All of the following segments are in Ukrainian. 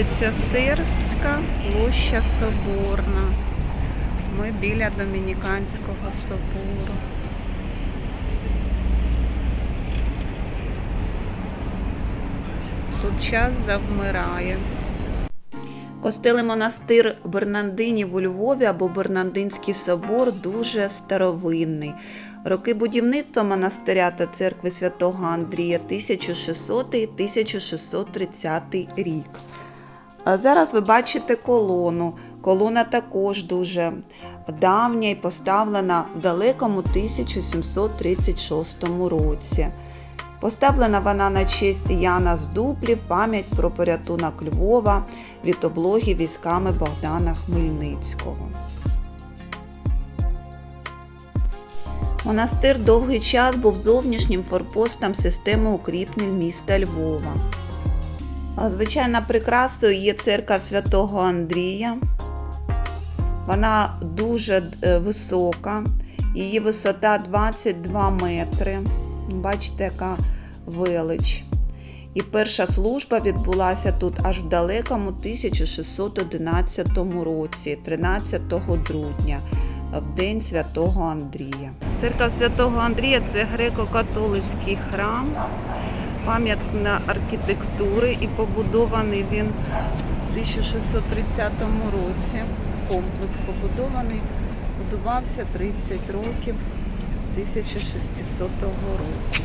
Вулиця Сербська, площа Соборна. Ми біля Домініканського собору. Тут час завмирає. Костел і монастир Бернандинів у Львові або Бернандинський собор дуже старовинний. Роки будівництва монастиря та церкви святого Андрія 1600-1630 рік. Зараз ви бачите колону. Колона також дуже давня і поставлена в далекому 1736 році. Поставлена вона на честь Яна з Дуплів, пам'ять про порятунок Львова від облоги військами Богдана Хмельницького. Монастир довгий час був зовнішнім форпостом системи укріплень міста Львова. Звичайно, прикрасою є церква святого Андрія. Вона дуже е, висока, її висота 22 метри. Бачите, яка велич. І перша служба відбулася тут аж в далекому 1611 році, 13 грудня, в День Святого Андрія. Церква Святого Андрія це греко-католицький храм, пам'ятна архітектури і побудований він в 1630 році. Комплекс побудований, будувався 30 років 1600 року.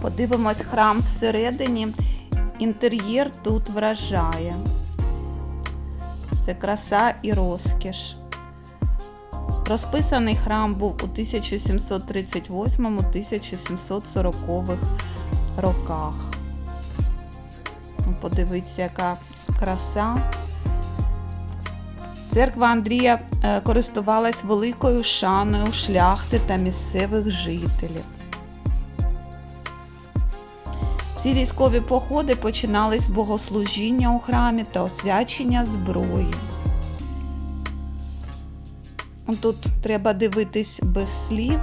Подивимось храм всередині. Інтер'єр тут вражає. Це краса і розкіш. Розписаний храм був у 1738-1740 роках. Подивіться, яка краса. Церква Андрія е, користувалась великою шаною шляхти та місцевих жителів. Всі військові походи починались з богослужіння у храмі та освячення зброї. Тут треба дивитись без слів,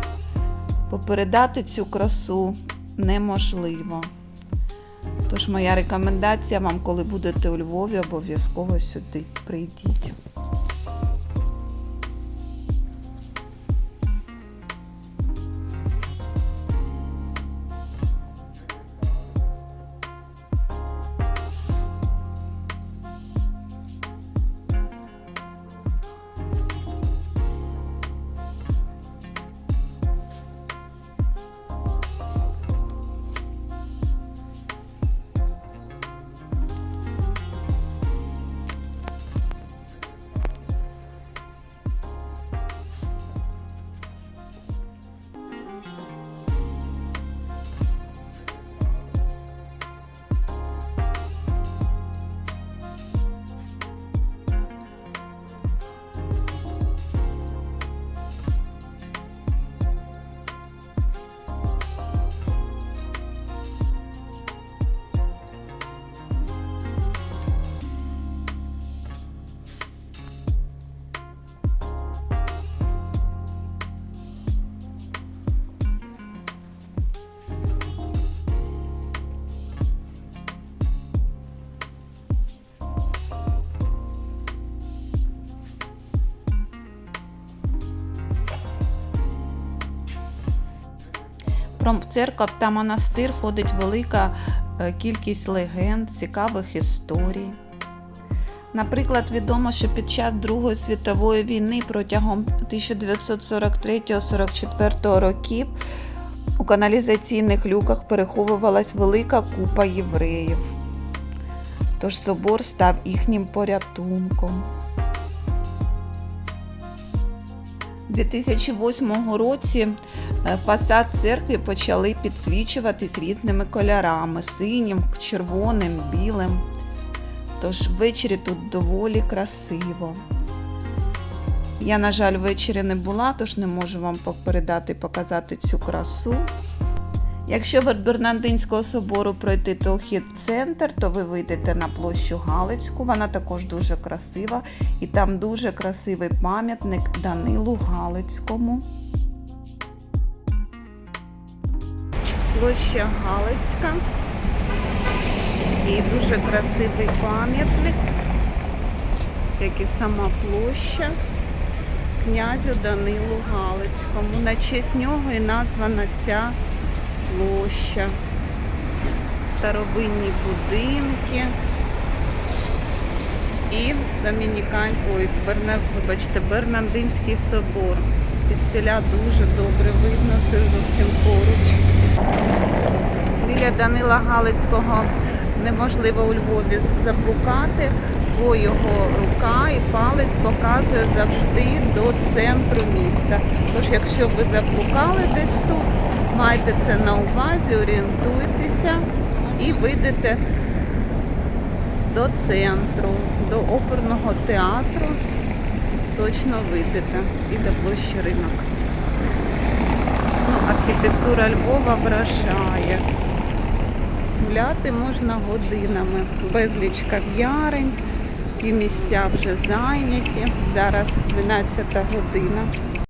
бо передати цю красу неможливо. Тож моя рекомендація вам, коли будете у Львові, обов'язково сюди прийдіть. Церков та монастир ходить велика е, кількість легенд, цікавих історій. Наприклад, відомо, що під час Другої світової війни протягом 1943-44 років у каналізаційних люках переховувалась велика купа євреїв. Тож собор став їхнім порятунком. У 2008 році е, фасад церкви почали підсвічуватись різними кольорами синім, червоним, білим. Тож ввечері тут доволі красиво. Я, на жаль, ввечері не була, тож не можу вам передати показати цю красу. Якщо від Бернандинського собору пройти то вхід центр, то ви вийдете на площу Галицьку. Вона також дуже красива. І там дуже красивий пам'ятник Данилу Галицькому. Площа Галицька. Такий дуже красивий пам'ятник, як і сама площа князю Данилу Галицькому. На честь нього і названа ця площа. Старовинні будинки. І Домінікань, ой, Берна, вибачте, Бернандинський собор. Під ціля дуже добре видно, це зовсім поруч. Біля Данила Галицького неможливо у Львові заблукати, бо його рука і палець показує завжди до центру міста. Тож, якщо ви заблукали десь тут, майте це на увазі, орієнтуйтеся і вийдете до центру, до оперного театру. Точно вийдете і до площі ринок. Ну, архітектура Львова вражає. Гуляти можна годинами. Безліч кав'ярень, всі місця вже зайняті. Зараз 12 година.